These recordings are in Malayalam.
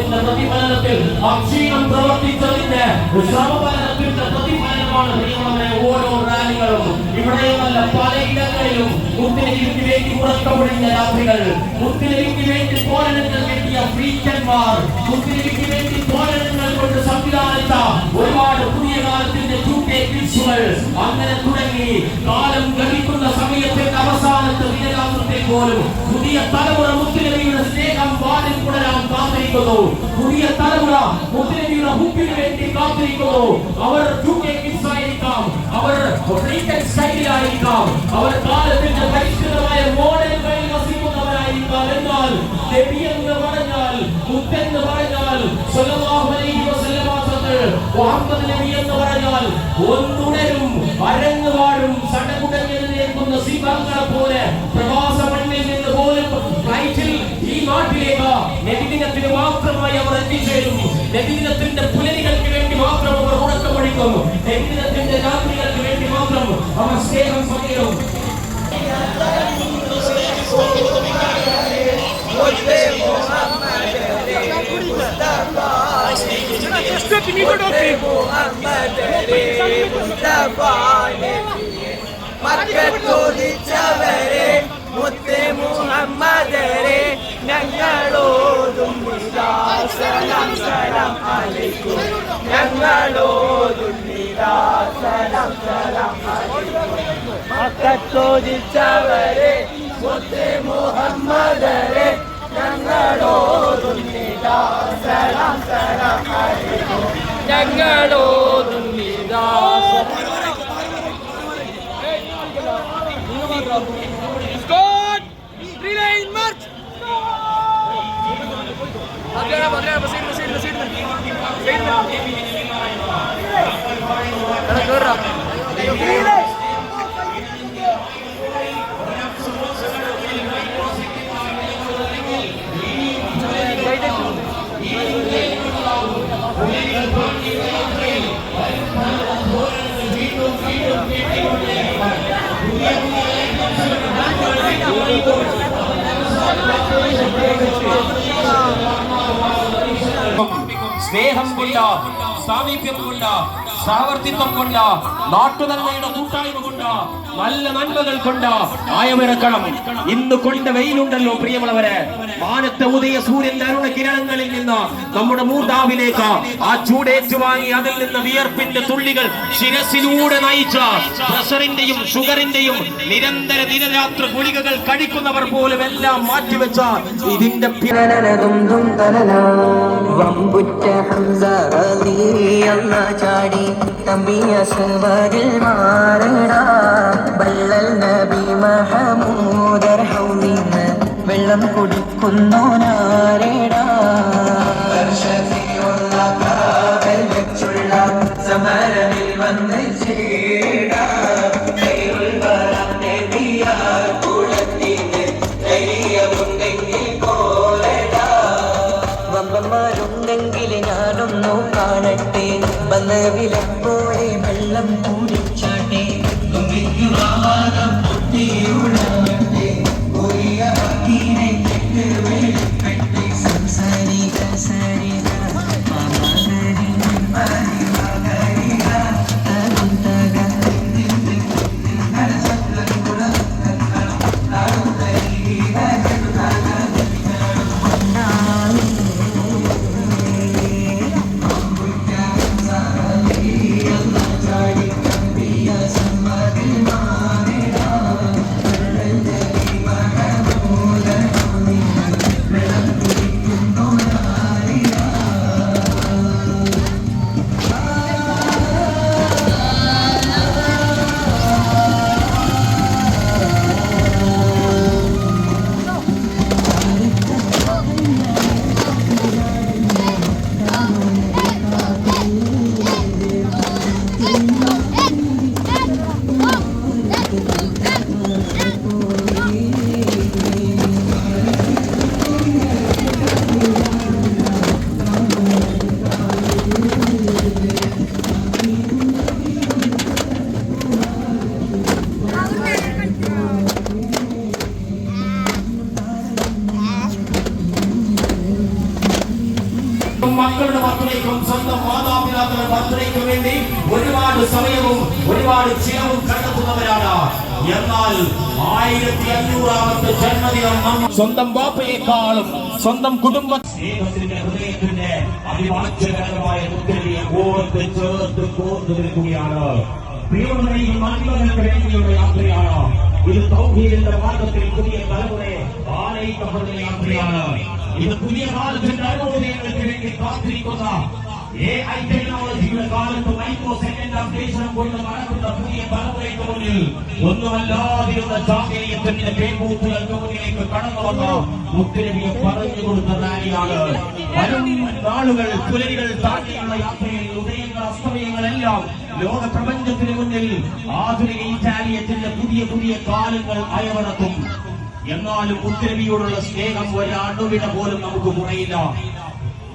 പരിശ്രമത്തിന്റെ പ്രതിഫലനത്തിൽ അക്ഷീണം പ്രവർത്തിച്ചതിന്റെ ശ്രമഫലനത്തിന്റെ പ്രതിഫലനമാണ് പ്രിയമുള്ളവരെ ഓരോ റാലികളും ഇവിടെയുമല്ല പലയിടങ്ങളിലും മുത്തിനബിക്ക് വേണ്ടി ഉറക്കമൊഴിഞ്ഞ രാത്രികൾ മുത്തിനബിക്ക് വേണ്ടി പോരണങ്ങൾ വേണ്ടിയ ഫ്രീക്കന്മാർ മുത്തിനബിക്ക് വേണ്ടി പോരണങ്ങൾ കൊണ്ട് സംവിധാനിച്ച ഒരുപാട് പുതിയ കാലത്തിന്റെ ചൂട്ടെ കിഡ്സുകൾ അങ്ങനെ തുടങ്ങി കാലം ഗമിക്കുന്ന സമയത്തിന്റെ അവസാനത്തെ ദിനരാത്രത്തിൽ പോലും പുതിയ തലമുറ മുത്തുനബിയുടെ സ്നേഹം വാടിൽ തുടരാൻ കാത്തിരിക്കുന്നു. പുതിയ തലമുറ മുത്തുനബിയുടെ ഹുക്കിന് വേണ്ടി കാത്തിരിക്കുന്നു. അവർ ആയിരിക്കാം. അവർ സ്റ്റൈലിലായിരിക്കാം അവർ കാലത്തിന്റെ പരിഷ്കൃതമായ മോഡലുകളിൽ വസിക്കുന്നവരായിരിക്കാം. എന്നാൽ എന്ന് പറഞ്ഞാൽ മുത്തെന്ന് പറഞ്ഞാൽ മുഹമ്മദ് നബി എന്ന് പറഞ്ഞാൽ ഒന്നുണരും അരങ്ങുപാടും സടകുടഞ്ഞെഴുന്നേൽക്കുന്ന സിംഹങ്ങളെ പോലെ പ്രവാസ മണ്ണിൽ നിന്ന് പോലും ഫ്ലൈറ്റിൽ ഈ നാട്ടിലേക്ക് നബിദിനത്തിന് മാത്രമായി അവർ എത്തിച്ചേരും നബിദിനത്തിന്റെ പുലരികൾക്ക് വേണ്ടി മാത്രം അവർ ഉറക്കമൊഴിക്കും നബിദിനത്തിന്റെ രാത്രികൾക്ക് വേണ്ടി മാത്രം അവർ സ്നേഹം പകരും. മക്കത്തോദിച്ചവരെ മുത്തേ മുഹമ്മദരെ ഞങ്ങളോതും സലാം സലാം അലൈക്കും ഞങ്ങളോതും സലാം സലാം ചോദിച്ചവരെ മുത്തേ മുഹമ്മദരെ ഞങ്ങളോതും സലാം സലാം അലൈക്കും ഞങ്ങളോതും Scott! സ്നേഹം കൊണ്ട് സാമീപ്യം കൊണ്ട് സാവർത്തിത്വം കൊണ്ട് നാട്ടുനന്മയുടെ കൂട്ടായ്മ കൊണ്ട് നല്ല നന്മകൾ കൊണ്ട് ആയമിറക്കണം ഇന്ന് കൊണ്ട വെയിലുണ്ടല്ലോ പ്രിയമുള്ളവരെ. മാനത്തെ ഉദയ സൂര്യന്റെ അരുണ കിരണങ്ങളിൽ നിന്ന് നമ്മുടെ മൂതാവിലേക്ക് ആ ചൂടേറ്റു വാങ്ങി അതിൽ നിന്ന് വിയർപ്പിന്റെ തുള്ളികൾ ശിരസിലൂടെ നയിച്ച പ്രഷറിന്റെയും ഷുഗറിന്റെയും നിരന്തര ദിനരാത്ര ഗുളികകൾ കഴിക്കുന്നവർ പോലും എല്ലാം മാറ്റിവെച്ച ഇതിന്റെ ചാടി തമ്പിയ സുവരിൽ മാറടാ. ബല്ലൽ നബി മഹമൂദർ ഹൗലിന്ന് വെള്ളം കുടിക്കുന്നു നാരടാ സ്വന്തം ബാപ്പയെക്കാളും സ്വന്തം കുടുംബ സ്നേഹത്തിന്റെ ഹൃദയത്തിന്റെ അതിവാച്യകരമായ ഓർത്ത് ചേർത്ത് നിൽക്കുകയാണ് യാത്രയാണ്. ഇത് പുതിയ ആലയിക്കപ്പെടുന്ന ഇത് പുതിയ കാലത്തിന്റെ അനുഭവങ്ങൾക്ക് വേണ്ടി കാത്തിരിക്കുന്ന കാലത്ത് മൈക്രോ ഒന്നുമല്ലാതിരുന്ന പറഞ്ഞു കൊടുത്ത യാത്രയിൽ ഉദയങ്ങൾ ലോക പ്രപഞ്ചത്തിന് മുന്നിൽ ആധുനിക ഇറ്റാലിയത്തിന്റെ പുതിയ പുതിയ കാലങ്ങൾ അയവടക്കും എന്നാലും ഉത്തരവിയോടുള്ള സ്നേഹം ഒരണുവിട പോലും നമുക്ക് കുറയില്ല.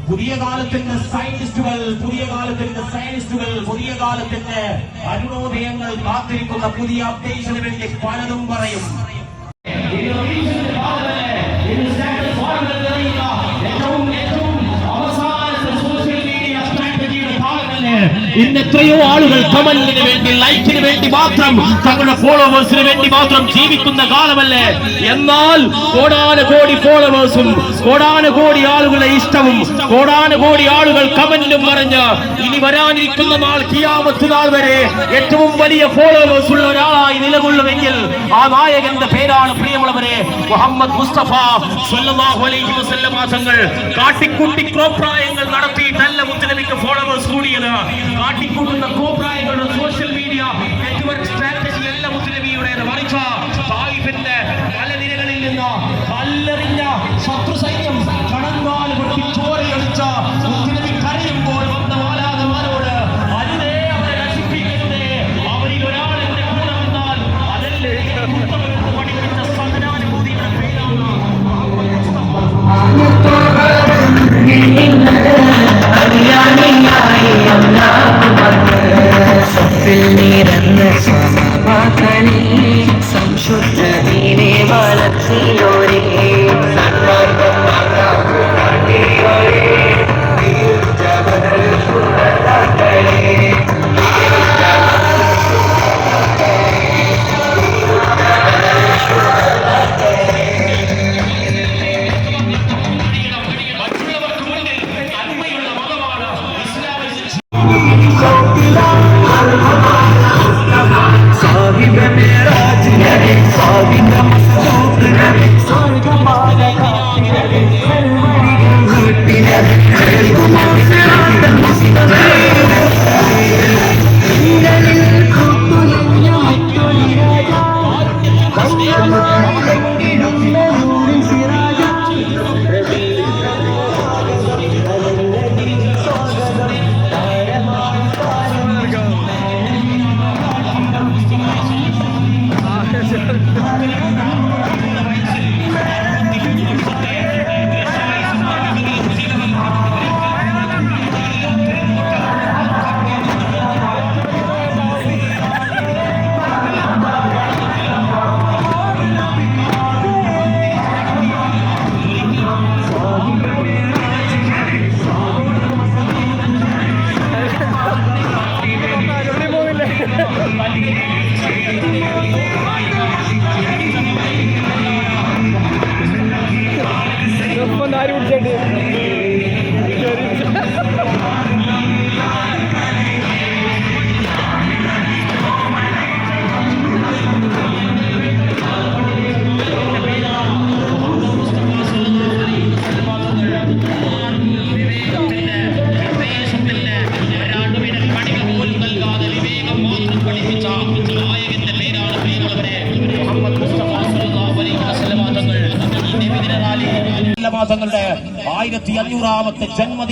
പുതിയ കാലത്തിന്റെ സയന്റിസ്റ്റുകൾ പുതിയ കാലത്തിന്റെ സയനിസ്റ്റുകൾ പുതിയ കാലത്തിന്റെ അരുണോദയങ്ങൾ കാത്തിരിക്കുന്ന പുതിയ അപ്ഡേഷന് വേണ്ടി പലതും പറയും. ഇന്ന് എത്രയോ ആളുകൾ കമന്റിന് വേണ്ടി ലൈക്കിന് വേണ്ടി മാത്രം തങ്ങളുടെ ഫോളോവേഴ്സിന് വേണ്ടി മാത്രം ജീവിക്കുന്ന കാലമല്ലേ? എന്നാൽ കോടാന കോടി ഫോളോവേഴ്സും കോടാന കോടി ആളുകളുടെ ഇഷ്ടവും കോടാന കോടി ആളുകൾ കമന്റും പറഞ്ഞ് ഇനി വരാനിരിക്കുന്ന നാൾ കിയാമത്ത് നാൾ വരെ ഏറ്റവും വലിയ ഫോളോവേഴ്സ് ഉള്ള ഒരാളായി നിലകൊള്ളുമെങ്കിൽ ആ നായകന്റെ പേരാണ് പ്രിയമുള്ളവരെ മുഹമ്മദ് മുസ്തഫ സല്ലല്ലാഹു അലൈഹി തങ്ങൾ കാട്ടിക്കുട്ടി ക്രോപ്രായങ്ങൾ നടത്തിയിട്ടല്ല മുത്തലമിക്ക് ഫോളോവേഴ്സ് കൂടിയത്. കാട്ടിക്കൂട്ടുന്ന കോപ്രായങ്ങളുടെ സോഷ്യൽ മീഡിയ നെറ്റ്വർക്ക് സ്ട്രാറ്റജി എല്ലാം മുസ്ലിമിയുടേത് മറിച്ച തായിഫിന്റെ പല നിരകളിൽ നിന്ന് കല്ലെറിഞ്ഞ ശത്രു സൈന്യം കണങ്കാൽ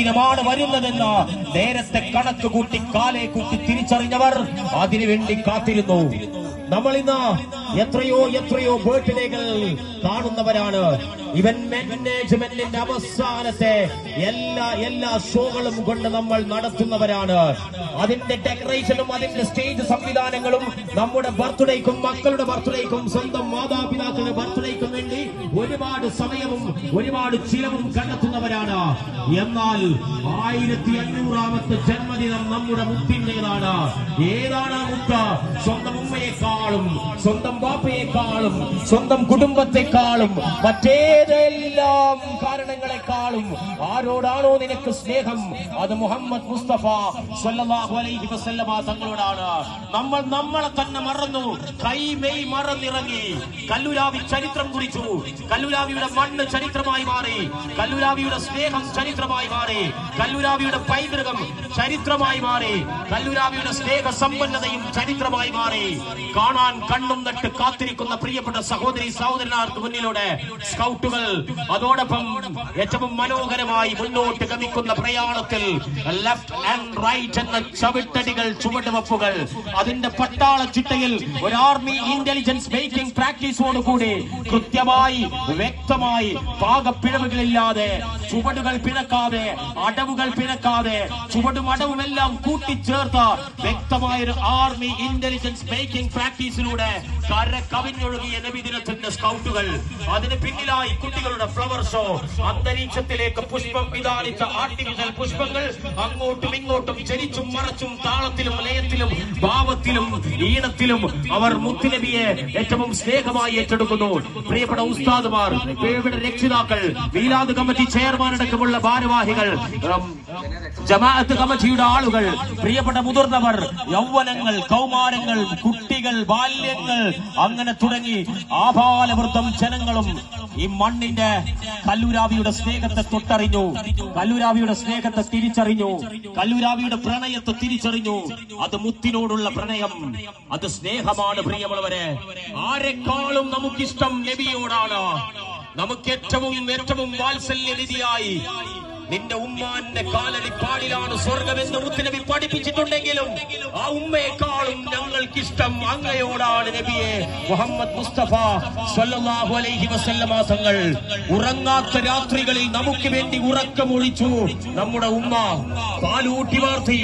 ജന്മദിനമാണ് വരുന്നതെന്ന് നേരത്തെ കണക്ക് കൂട്ടി കാലെ കൂട്ടി തിരിച്ചറിഞ്ഞവർ അതിനുവേണ്ടി കാത്തിരുന്നു. നമ്മൾ ഇന്ന് എത്രയോ എത്രയോ ബർത്ത്ഡേകൾ കാണുന്നവരാണ് ഇവൻ മാനേജ്മെന്റിന്റെ അവസാനത്തെ എല്ലാ എല്ലാ ഷോകളും കൊണ്ട് നമ്മൾ നടത്തുന്നവരാണ്. അതിന്റെ ഡെക്കറേഷനും അതിന്റെ സ്റ്റേജ് സംവിധാനങ്ങളും നമ്മുടെ ബർത്ത്ഡേക്കും മക്കളുടെ ബർത്ത്ഡേക്കും സ്വന്തം മാതാപിതാക്കളുടെ ബർത്ത്ഡേക്കും വേണ്ടി ഒരുപാട് സമയവും ഒരുപാട് ചിലവും കണ്ടെത്തുന്നവരാണ്. എന്നാൽ ആയിരത്തി അഞ്ഞൂറാമത്തെ ജന്മദിനം നമ്മുടെ മുത്തിന്റേതാണ് ഏതാണ് മുത്ത് സ്വന്തം ഉമ്മയെക്കാളും സ്വന്തം ബാപ്പയെക്കാളും സ്വന്തം കുടുംബത്തെക്കാളും മറ്റേതെല്ലാം കാരണങ്ങളെക്കാളും ആരോടാണോ നിനക്ക് സ്നേഹം? അത് മുഹമ്മദ് മുസ്തഫ സല്ലല്ലാഹു അലൈഹി വസല്ലമ തങ്ങളോടാണ്. നമ്മൾ നമ്മളെ തന്നെ മറന്നു. കൈ മെയ് മറന്നിറങ്ങി. കല്ലുരാവി ചരിത്രം കുറിച്ചു. കല്ലുരാവിയുടെ മണ്ണ് ചരിത്രമായി മാറി. കല്ലുരാവിയുടെ സ്നേഹം ചരിത്രമായി മാറി. കല്ലുരാവിയുടെ പൈതൃകം ചരിത്രമായി മാറി. കല്ലുരാവിയുടെ സ്നേഹ സമ്പന്നതയും ചരിത്രമായി മാറി. കാണാൻ കണ്ണും നട്ട് കാത്തിരിക്കുന്ന പ്രിയപ്പെട്ട സഹോദരി സഹോദരന്മാർക്ക് മുന്നിലൂടെ സ്കൗട്ടുകൾ. അതോടൊപ്പം ഏറ്റവും മനോഹരമായി മുന്നോട്ട് ഗമിക്കുന്ന പ്രയാണത്തിൽ ലെഫ്റ്റ് ആൻഡ് റൈറ്റ് എന്ന ചവിട്ടടികൾ ചുവടുവപ്പുകൾ. അതിന്റെ പട്ടാള ചിട്ടയിൽ ഒരു ആർമി ഇന്റലിജൻസ് മേക്കിംഗ് പ്രാക്ടീസോടുകൂടി കൃത്യമായി വ്യക്തമായി പാകപ്പിഴവുകളില്ലാതെ ചുവടുകൾ പിഴക്കാതെ അടവുകൾ പിഴക്കാതെ ചുവടും അടവുമെല്ലാം കൂട്ടിച്ചേർത്ത വ്യക്തമായ ഒരു ആർമി ഇന്റലിജൻസ് മേക്കിംഗ് പ്രാക്ടീസിലൂടെ കര കവിഞ്ഞൊഴുകിയ നബിദിനത്തിന്റെ സ്കൗട്ടുകൾ. അതിന് പിന്നിലായി കുട്ടികളുടെ ഫ്ലവർ ഷോ അന്തരീക്ഷത്തിലേക്ക് പുഷ്പം വിതാളിച്ച ആർട്ടിഫിഷ്യൽ പുഷ്പങ്ങൾ അങ്ങോട്ടും ഇങ്ങോട്ടും ചരിച്ചും മറച്ചും താളത്തിലും ലയത്തിലും ഭാവത്തിലും ഈണത്തിലും അവർ മുത്തുനബിയെ ഏറ്റവും സ്നേഹമായി ഏറ്റെടുക്കുന്നു. പ്രിയപ്പെട്ട ഉസ്താദുമാർ പ്രിയപ്പെട്ട രക്ഷിതാക്കൾ മീലാദ് കമ്മിറ്റി ചെയർമാൻ അടക്കമുള്ള ഭാരവാഹികൾ ജമാഅത്ത് കമ്മിറ്റിയുടെ ആളുകൾ പ്രിയപ്പെട്ട മുതിർന്നവർ യൗവനങ്ങൾ കൗമാരങ്ങൾ കുട്ടികൾ ബാല്യങ്ങൾ അങ്ങനെ തുടങ്ങി ആപാലവൃദ്ധം ജനങ്ങളും ഈ മണ്ണിന്റെ കല്ലുരാവിയുടെ സ്നേഹത്തെ തൊട്ടറിഞ്ഞു. കല്ലുരാവിയുടെ സ്നേഹത്തെ തിരിച്ചറിഞ്ഞു. കല്ലുരാവിയുടെ പ്രണയത്തെ തിരിച്ചറിഞ്ഞു. അത് മുത്തിനോടുള്ള പ്രണയം. അത് സ്നേഹമാണ് പ്രിയമുള്ളവരെ. ആരെക്കാളും നമുക്കിഷ്ടം നബിയോടാണ്. നമുക്ക് ഏറ്റവും ഏറ്റവും വാത്സല്യനിധിയായി നിന്റെ ഉമ്മാന്റെ കാലടിപ്പാടിലാണ് സ്വർഗമെന്ന് മുത്തുനബി പഠിപ്പിച്ചിട്ടുണ്ടെങ്കിലും ആ ഉമ്മയെക്കാളും ഞങ്ങൾക്കിഷ്ടം അങ്ങയോടാണ് നബിയെ. മുഹമ്മദ് മുസ്തഫ സല്ലല്ലാഹു അലൈഹി വസല്ലമ തങ്ങൾ ഉറങ്ങാത്ത രാത്രികളിൽ നമുക്ക് വേണ്ടി ഉറക്കമൊഴിച്ചു നമ്മുടെ ഉമ്മ പാലൂട്ടി വാർത്തി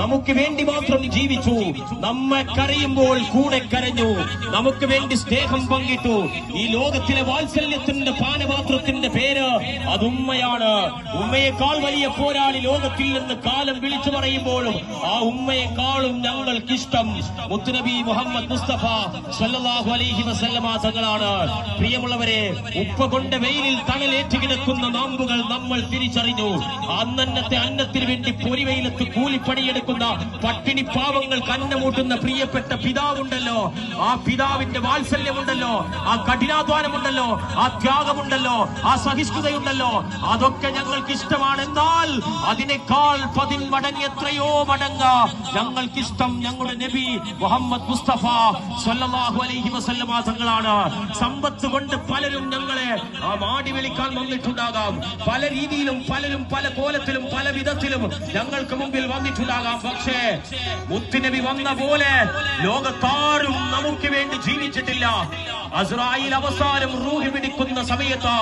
നമുക്ക് വേണ്ടി മാത്രം ജീവിച്ചു. നമ്മെ കരയുമ്പോൾ കൂടെ കരഞ്ഞു. നമുക്ക് വേണ്ടി സ്നേഹം പങ്കിട്ടു. ഈ ലോകത്തിലെ വാത്സല്യത്തിന്റെ പാനപാത്രത്തിന്റെ പേര് അത് ഉമ്മയാണ് ഉമ്മയെക്കാൾ വലിയ പോരാളി ലോകത്തിൽ നിന്ന് കാലം വിളിച്ചു പറയുമ്പോഴും ആ ഉമ്മയെക്കാളും ഞങ്ങൾക്കിഷ്ടം മുത്തുനബി മുഹമ്മദ് മുസ്തഫ സല്ലാഹു അലൈഹി വസല്ലമ തങ്ങളാണ്. പ്രിയമുള്ളവരെ ഉപ്പ കൊണ്ട് വെയിലിൽ തണലേറ്റ് കിടക്കുന്ന നാമ്പുകൾ നമ്മൾ തിരിച്ചറിഞ്ഞു. അന്നന്നത്തെ അന്നത്തിന് വേണ്ടി പൊരിവെയിലത്ത് കൂലിപ്പണിയെടുക്കുന്ന പട്ടിണി പാവങ്ങൾ അന്നമൂട്ടുന്ന പ്രിയപ്പെട്ട പിതാവുണ്ടല്ലോ. ആ പിതാവിന്റെ വാത്സല്യമുണ്ടല്ലോ ആ കഠിനാധ്വാനമുണ്ടല്ലോ ആ ത്യാഗമുണ്ടല്ലോ ആ സഹിഷ്ണുതയുണ്ടല്ലോ. അതൊക്കെ ഞങ്ങൾക്ക് ഇഷ്ടമാണ് എന്നാൽ അതിനേക്കാൾ പതിന്മടങ്ങ് എത്രയോ മടങ്ങ ഞങ്ങൾക്കിഷ്ടം ഞങ്ങളുടെ നബി മുഹമ്മദ് മുസ്തഫ സല്ലല്ലാഹു അലൈഹി വസല്ലമ തങ്ങളാണ്. സമ്പത്ത് കൊണ്ട് പലരും ഞങ്ങളെ ആ മാടി വിളിക്കാൻ വന്നിട്ടുണ്ടാകാം. പല രീതിയിലും പലരും പല കോലത്തിലും പല വിധത്തിലും ഞങ്ങൾക്ക് മുമ്പിൽ വന്നിട്ടുണ്ടാകാം. പക്ഷേ മുത്തുനബി വന്ന പോലെ ലോകത്താരും നമുക്ക് വേണ്ടി ജീവിച്ചിട്ടില്ല. അസ്രായിൽ അവസാനം റൂഹി പിടിക്കുന്ന സമയത്ത്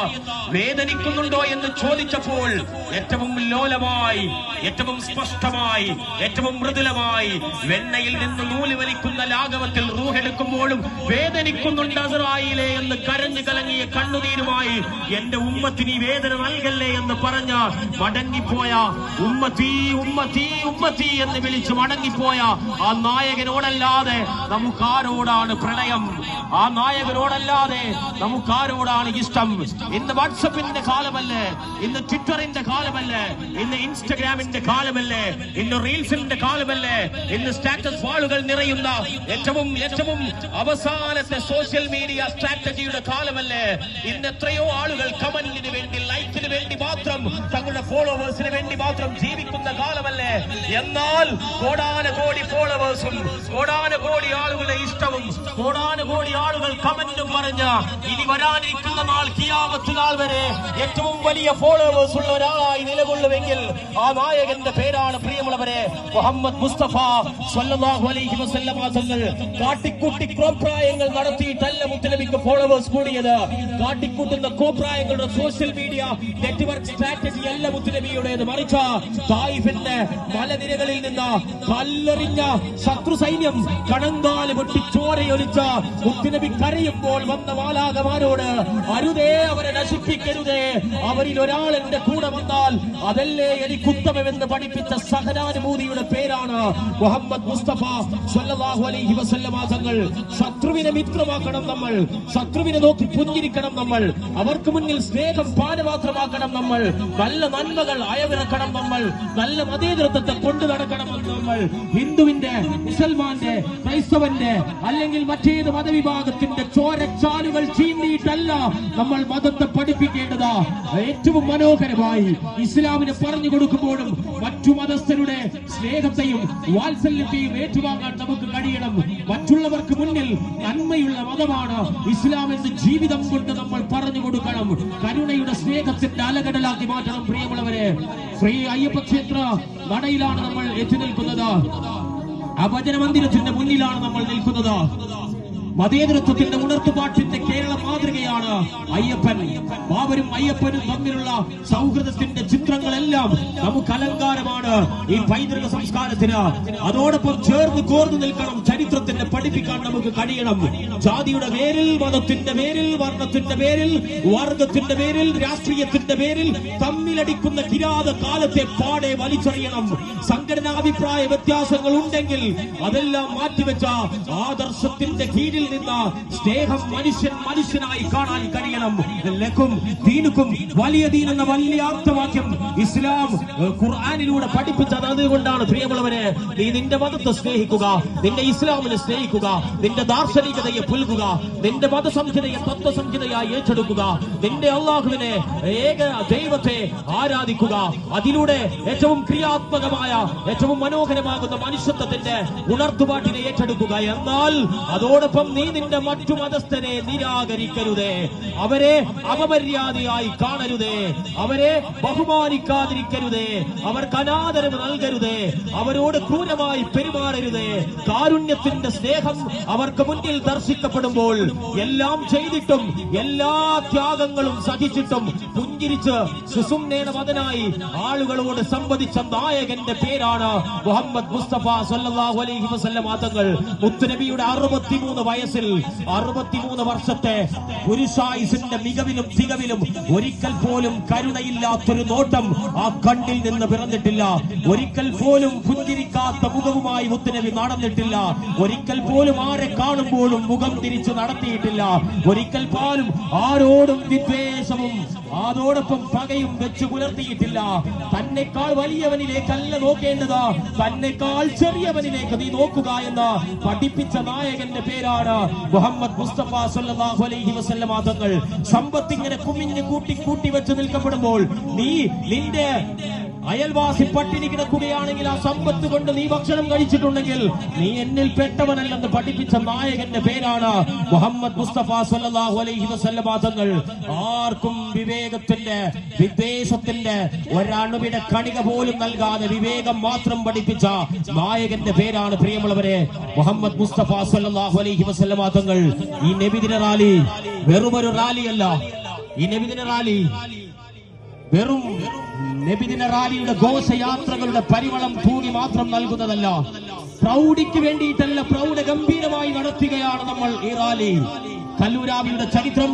വേദനിക്കുന്നുണ്ടോ എന്ന് ചോദിച്ചപ്പോൾ ഏറ്റവും ലോലമായി ഏറ്റവും സ്പഷ്ടമായി ഏറ്റവും മൃദുലമായി വെണ്ണയിൽ നിന്ന് നൂൽ വലിക്കുന്ന ലാഘവത്തിൽ റൂഹെടുക്കുമ്പോഴും വേദനിക്കുന്നുണ്ട് അസറായിലേ എന്ന് കരഞ്ഞു കലങ്ങിയ കണ്ണുനീരുമായി എന്റെ ഉമ്മത്തിന് ഈ വേദന നൽകല്ലേ എന്ന് പറഞ്ഞ മടങ്ങിപ്പോയ ഉമ്മത്തീ ഉമ്മത്തീ ഉമ്മത്തീ എന്ന് വിളിച്ച് മടങ്ങിപ്പോയ ആ നായകനോടല്ലാതെ നമുക്കാരോടാണ് പ്രണയം? ആ നായകനോടല്ലാതെ നമുക്കാരോടാണ് ഇഷ്ടം? ഇന്ന് വാട്സപ്പിന്റെ കാലമല്ലേ? ഇന്ന് ട്വിറ്ററിന്റെ കാലമല്ലേ? ഇന്ന് ഇൻസ്റ്റഗ്രാമിന്റെ കാലമല്ലേ? ഇന്ന് റീൽസിന്റെ കാലമല്ലേ? ഇന്ന് സ്റ്റാറ്റസ് വാളുകൾ നിറയുന്ന ഏറ്റവും ഏറ്റവും അവസാനത്തെ സോഷ്യൽ മീഡിയ സ്ട്രാറ്റജിയുടെ കാലമല്ലേ? ഇന്ന് എത്രയോ ആളുകൾ കമന്റിന് വേണ്ടി ലൈക്കിന് വേണ്ടി മാത്രം തങ്ങളുടെ ഫോളോവേഴ്സിന് വേണ്ടി മാത്രം ജീവിക്കുന്ന കാലമല്ലേ? എന്നാൽ കോടാനുകോടി ഫോളോവേഴ്സും കോടാനുകോടി ആളുകളുടെ ഇഷ്ടവും കോടാനുകോടി ആളുകൾ കമന്റും പറഞ്ഞ ഇനി വരാനിരിക്കുന്ന നാൾ കിയാമത്ത് നാൾ വരെ ഏറ്റവും വലിയ ഫോളോവേഴ്സ് ഉള്ള ഒരാളായി നിലകൊള്ളും നിലകൊള്ളുമെങ്കിൽ ആ നായകന്റെ പേരാണ് പ്രിയമുള്ളവരെ മുഹമ്മദ് മുസ്തഫ സ്വല്ലല്ലാഹു അലൈഹി വസല്ലമ തങ്ങൾ കാട്ടിക്കൂട്ടി കോപ്രായങ്ങൾ നടത്തിയിട്ടല്ല മുത്തലബിക്ക് ഫോളോവേഴ്സ് കൂടിയത്. കാട്ടിക്കൂട്ടുന്ന കോപ്രായങ്ങളുടെ സോഷ്യൽ മീഡിയ നെറ്റ്വർക്ക് സ്ട്രാറ്റജി അല്ല മുത്തലബിയുടേത് മറിച്ച തായിഫിന്റെ മലനിരകളിൽ നിന്ന് കല്ലെറിഞ്ഞ ശത്രു സൈന്യം കണങ്കാൽ വെട്ടി മുത്തുനബി കരയുമ്പോൾ വന്ന മാലാകമാരോട് അരുതേ അവരെ നശിപ്പിക്കരുതേ. അവരിൽ ഒരാൾ എന്റെ കൂടെ വന്നാൽ അതല്ലേ എനിക്ക് ഉത്തമമെന്ന് പഠിപ്പിച്ച സഹനാനുഭൂതിയുടെ പേരാണ് മുഹമ്മദ് മുസ്തഫ സല്ലല്ലാഹു അലൈഹി വസല്ലമ തങ്ങൾ. ശത്രുവിനെ മിത്രമാക്കണം നമ്മൾ. ശത്രുവിനെ നോക്കി പുഞ്ചിരിക്കണം നമ്മൾ. അവർക്ക് മുന്നിൽ സ്നേഹം പാനപാത്രമാക്കണം നമ്മൾ. നല്ല നന്മകൾ അയവിറക്കണം നമ്മൾ. നല്ല മതേതൃത്വത്തെ കൊണ്ടു നടക്കണം നമ്മൾ. ഹിന്ദുവിന്റെ മുസൽമാന്റെ ക്രൈസ്തവന്റെ അല്ലെങ്കിൽ മറ്റേത് മതവിഭാഗത്തിന്റെ ചോരച്ചാലുകൾ ചീന്തിയിട്ടല്ല നമ്മൾ മതത്തെ പഠിപ്പിക്കേണ്ടതാ. ഏറ്റവും മനോഹരമായി ഇസ്ലാമിനെ പറഞ്ഞു കൊടുക്കുമ്പോഴും മറ്റു മതസ്ഥരുടെ സ്നേഹത്തെയും വാത്സല്യത്തെയും ഏറ്റുവാങ്ങാൻ നമുക്ക് കഴിയണം. മറ്റുള്ളവർക്ക് മുന്നിൽ നന്മയുള്ള മതമാണ് ഇസ്ലാം എന്ന് ജീവിതം കൊണ്ട് നമ്മൾ പറഞ്ഞു കൊടുക്കണം. കരുണയുടെ സ്നേഹത്തിന്റെ അലകടലാക്കി മാറ്റണം പ്രിയമുള്ളവരെ. ശ്രീ അയ്യപ്പ ക്ഷേത്ര നടയിലാണ് നമ്മൾ എത്തി നിൽക്കുന്നത്. ആ മന്ദിരത്തിന്റെ മുന്നിലാണ് നമ്മൾ നിൽക്കുന്നത്. മതേതരത്വത്തിന്റെ ഉണർത്തുപാട്ടിന്റെ കേരള മാതൃകയാണ് അയ്യപ്പൻ. ബാബരും അയ്യപ്പനും തമ്മിലുള്ള സൗഹൃദത്തിന്റെ ചിത്രങ്ങളെല്ലാം നമുക്ക് അലങ്കാരമാണ് ഈ പൈതൃക സംസ്കാരത്തിന്. അതോടൊപ്പം ചേർന്ന് കോർന്നു നിൽക്കണം ചരിത്രത്തിന്റെ പഠിപ്പിക്കാൻ നമുക്ക് കഴിയണം. ജാതിയുടെ പേരിൽ മതത്തിന്റെ പേരിൽ വർണത്തിന്റെ പേരിൽ വർഗത്തിന്റെ പേരിൽ രാഷ്ട്രീയത്തിന്റെ പേരിൽ തമ്മിലടിക്കുന്ന കിരാത കാലത്തെ പാടെ വലിച്ചെറിയണം. സംഘടനാഭിപ്രായ വ്യത്യാസങ്ങൾ ഉണ്ടെങ്കിൽ അതെല്ലാം മാറ്റിവെച്ച ആദർശത്തിന്റെ കീഴിൽ നിന്ന് സ്നേഹം മനുഷ്യൻ മനുഷ്യനായി കാണാൻ കഴിയണം. ലക്കും ദീനുക്കും വലിയ ദീൻ എന്ന വലിയ അർത്ഥവാക്യം ഇസ്ലാം ഖുർആാനിലൂടെ പഠിപ്പിച്ചത് അതുകൊണ്ടാണ്. പ്രിയമുള്ളവരെ നീ നിന്റെ മതത്തെ സ്നേഹിക്കുക നിന്റെ ഇസ്ലാമിനെ സ്നേഹിക്കുക നിന്റെ ദാർശനികതയെ പുൽകുക നിന്റെ മതസംഹിതയെ തത്വസംഹിതയായി ഏറ്റെടുക്കുക നിന്റെ അള്ളാഹുവിനെ ഏക ദൈവത്തെ ആരാധിക്കുക. അതിലൂടെ ഏറ്റവും ക്രിയാത്മകമായ ഏറ്റവും മനോഹരമാകുന്ന മനുഷ്യത്വത്തിന്റെ ഉണർത്തുപാട്ടിനെ ഏറ്റെടുക്കുക. എന്നാൽ അതോടൊപ്പം നീ നിന്റെ മറ്റു മതസ്ഥരെ നിരാകരിക്കരുതേ. അവരെ അപമര്യാദയായി കാണരുതേ. അവരെ ബഹുമാനിക്കാതിരിക്കരുതേ. അവർക്ക് അനാദരവ് നൽകരുതേ. അവരോട് ക്രൂരമായി പെരുമാറരുതേ. കാരുണ്യത്തിന്റെ സ്നേഹം അവർക്ക് മുന്നിൽ ദർശിക്കപ്പെടുമ്പോൾ എല്ലാം ചെയ്തിട്ടും എല്ലാ ത്യാഗങ്ങളും സഹിച്ചിട്ടും പുഞ്ചിരിച്ച് സുസുംനേന മതനായി ആളുകളോട് സംവദിച്ച നായകന്റെ പേരാണ് മുഹമ്മദ് മുസ്തഫ സല്ലാഹു അലൈഹി വസല്ല മാതങ്ങൾ മുത്തുനബിയുടെ അറുപത്തിമൂന്ന് വയസ്സിൽ അറുപത്തിമൂന്ന് വർഷത്തെ പുരുഷായുസിന്റെ മികവിലും തികവിലും ഒരിക്കൽ പോലും കരുണയില്ലാത്തൊരു നോട്ടം ആ കണ്ണിൽ നിന്ന് പിറന്നിട്ടില്ല. ഒരിക്കൽ പോലും പുഞ്ചിരിക്കാത്ത മുഖവുമായി മുത്തനവി നടന്നിട്ടില്ല. ഒരിക്കൽ പോലും ആരെ കാണുമ്പോഴും മുഖം തിരിച്ചു നടത്തിയിട്ടില്ല. ഒരിക്കൽ പോലും ആരോടും വിദ്വേഷവും അതോടൊപ്പം പകയും വെച്ചു പുലർത്തിയിട്ടില്ല. തന്നെക്കാൾ വലിയവനിലേക്കല്ല നോക്കേണ്ടത്. തന്നെക്കാൾ ചെറിയവനിലേക്ക് നീ നോക്കുക എന്ന് പഠിപ്പിച്ച നായകന്റെ പേരാണ് മുഹമ്മദ് മുസ്തഫ സല്ലല്ലാഹു അലൈഹി വസല്ലമ തങ്ങൾ. ഇങ്ങനെ കുമിഞ്ഞ് കൂട്ടി കൂട്ടി വെച്ച് നിൽക്കപ്പെടുമ്പോൾ നീ നിന്റെ അയൽവാസി പട്ടിണി കിടക്കുകയാണെങ്കിൽ ആ സമ്പത്ത് കൊണ്ട് നീ ഭക്ഷണം കഴിച്ചിട്ടുണ്ടെങ്കിൽ നീ എന്നിൽ പെട്ടവനല്ലെന്ന് പഠിപ്പിച്ച നായകന്റെ പേരാണ് മുഹമ്മദ് മുസ്തഫ സല്ലല്ലാഹു അലൈഹി വസല്ലമ തങ്ങൾ ആർക്കും വിവേകത്തിന്റെ വിദ്വേഷത്തിന്റെ ഒരണുവിടെ കണിക പോലും നൽകാതെ വിവേകം മാത്രം പഠിപ്പിച്ച നായകന്റെ പേരാണ് പ്രിയമുള്ളവരെ മുഹമ്മദ് മുസ്തഫ സല്ലല്ലാഹു അലൈഹി വസല്ലമ തങ്ങൾ ഈ നബിദിന റാലി വെറുമൊരു റാലിയല്ല ഈ നബിദിന റാലി വെറും നബിദിന റാലിയുടെ ഘോഷയാത്രകളുടെ പരിമളം കൂടി മാത്രം നൽകുന്നതല്ല പ്രൗഢിക്ക് വേണ്ടിയിട്ടല്ല പ്രൗഢ ഗംഭീരമായി നടത്തുകയാണ് നമ്മൾ ഈ റാലി. കല്ലൂരാവിയുടെ ചരിത്രം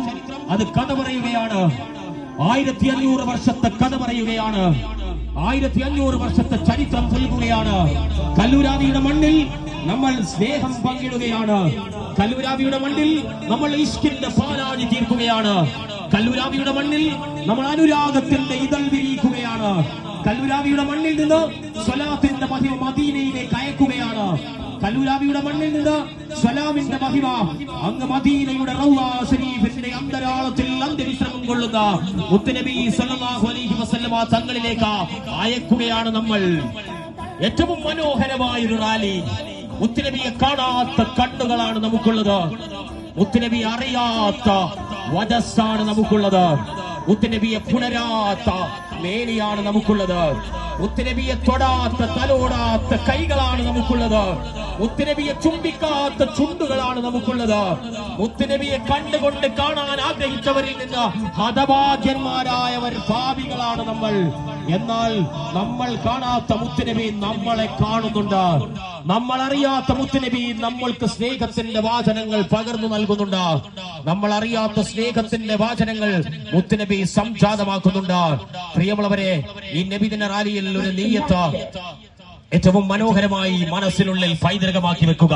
അത് കഥ പറയുകയാണ് ആയിരത്തി അഞ്ഞൂറ് വർഷത്തെ കഥ പറയുകയാണ് ആയിരത്തി അഞ്ഞൂറ് വർഷത്തെ ചരിത്രം നൽകുകയാണ്. കല്ലൂരാവിയുടെ മണ്ണിൽ നമ്മൾ സ്നേഹം പങ്കിടുകയാണ്. കല്ലൂരാവിയുടെ മണ്ണിൽ നമ്മൾ ഇഷ്കിന്റെ പാലാഴി തീർക്കുകയാണ്. കല്ലൂരാവിയുടെ മണ്ണിൽ നമ്മൾ അനുരാഗത്തിന്റെ ഇതൾ വിരിയിക്കുകയാണ്. കല്ലൂരാവിയുടെ മണ്ണിൽ നിന്ന് സ്വലാത്തിന്റെ മഹിമ മദീനയിലേക്ക് അയക്കുകയാണ്. കല്ലൂരാവിയുടെ മണ്ണിൽ നിന്ന് സ്വലാമിന്റെ മഹിമ അങ്ങ് മദീനയുടെ ശരീഫിന്റെ അന്തരാളത്തിൽ അന്ത്യവിശ്രമം കൊള്ളുന്ന മുത്തനബി സല്ലല്ലാഹു അലൈഹി വസല്ലമ തങ്ങളിലേക്ക് അയക്കുകയാണ് നമ്മൾ. ഏറ്റവും മനോഹരമായ ഒരു റാലി മുത്തനബിയെ കാണാത്ത കണ്ണുകളാണ് നമുക്കുള്ളത്. മുത്തനബി അറിയാത്ത വധസ്സാണ് നമുക്കുള്ളത്. ഉത്തരബിയെ പുണരാത്ത മേനിയാണ് നമുക്കുള്ളത്. ഉത്തരബിയെ തൊടാത്ത തലോടാത്ത കൈകളാണ് നമുക്കുള്ളത്. മുത്തുനബിയെ ചുംബിക്കാത്ത ചുണ്ടുകളാണ് നമുക്കുള്ളത്. മുത്തുനബിയെ കണ്ടുകൊണ്ട് കാണാൻ ആഗ്രഹിച്ചവരിൽ നിന്ന് ഹതഭാഗ്യന്മാരായവർ ഭാവികളാണ് നമ്മൾ. എന്നാൽ നമ്മൾ കാണാത്ത മുത്തുനബി നമ്മളെ കാണുന്നുണ്ട്. നമ്മൾ അറിയാത്ത മുത്തുനബി നമ്മൾക്ക് സ്നേഹത്തിന്റെ വാചനങ്ങൾ പകർന്നു നൽകുന്നുണ്ട്. നമ്മൾ അറിയാത്ത സ്നേഹത്തിന്റെ വാചനങ്ങൾ മുത്തുനബി സംജാതമാക്കുന്നുണ്ട്. പ്രിയമുള്ളവരെ ഈ നബിദിന റാലിയിൽ ഒരു നീയത്ത് ഏറ്റവും മനോഹരമായി മനസ്സിനുള്ളിൽ പൈതൃകമാക്കി വെക്കുക.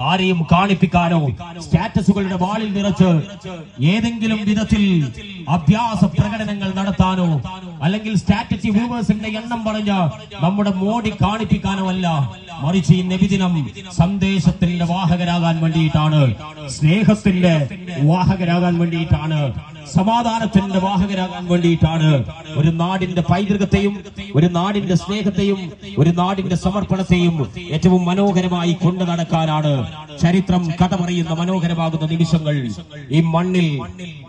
ആരെയും കാണിപ്പിക്കാനോ സ്റ്റാറ്റസുകളുടെ വാളിൽ നിറച്ച് ഏതെങ്കിലും വിധത്തിൽ അഭ്യാസ പ്രകടനങ്ങൾ നടത്താനോ അല്ലെങ്കിൽ സ്ട്രാറ്റജി വ്യൂവേഴ്സിന്റെ എണ്ണം പറഞ്ഞ് നമ്മുടെ മോഡി കാണിപ്പിക്കാനോ അല്ല മറിച്ച് ഈ നബിദിനം സന്ദേശത്തിന്റെ വാഹകരാകാൻ വേണ്ടിയിട്ടാണ് സ്നേഹത്തിന്റെ വാഹകരാകാൻ വേണ്ടിയിട്ടാണ് സമാധാനത്തിന്റെ വാഹകരാകാൻ വേണ്ടിയിട്ടാണ് ഒരു നാടിന്റെ പൈതൃകത്തെയും ഒരു നാടിന്റെ സ്നേഹത്തെയും ഒരു നാടിന്റെ സമർപ്പണത്തെയും ഏറ്റവും മനോഹരമായി കൊണ്ടു നടക്കാനാണ് ചരിത്രം കഥ പറയുന്ന മനോഹരമാകുന്ന നിമിഷങ്ങൾ ഈ മണ്ണിൽ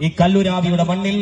ഈ കല്ലുരാവിയുടെ മണ്ണിൽ